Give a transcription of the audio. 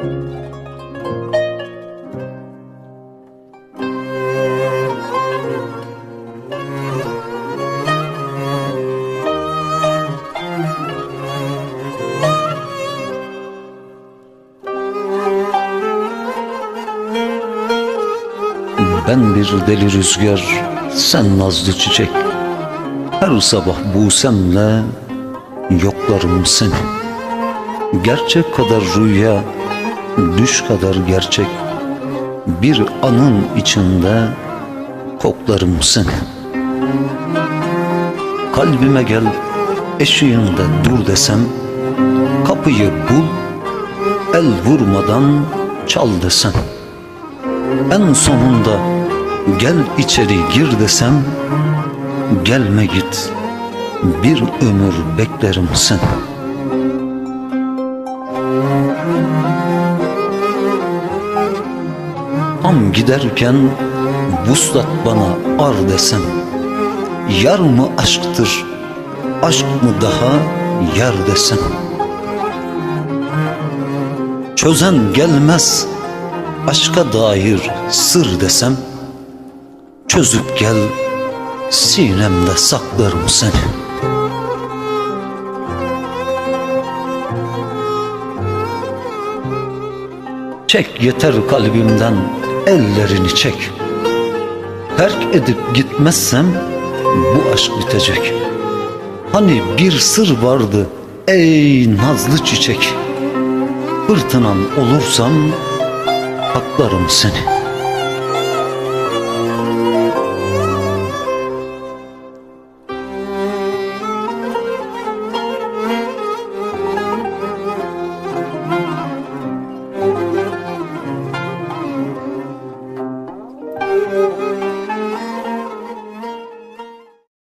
Ben bir deli rüzgar, sen nazlı çiçek. Her sabah busemle yoklarım seni. Gerçek kadar rüya, düş kadar gerçek. Bir anın içinde koklarım seni. Kalbime gel, eşiğinde dur desem, kapıyı bul, el vurmadan çal desem. En sonunda gel içeri gir desem Gelme git bir ömür beklerim seni Tam giderken vuslat bana ar desem Yar mı aşktır aşk mı daha yar desem? Çözen gelmez aşka dair sır desem Çözüp gel sinemde saklarım seni Çek yeter kalbimden ellerini çek. Terk edip gitmezsem bu aşk bitecek. Hani bir sır vardı ey nazlı çiçek. Fırtınan olursam haklarım seni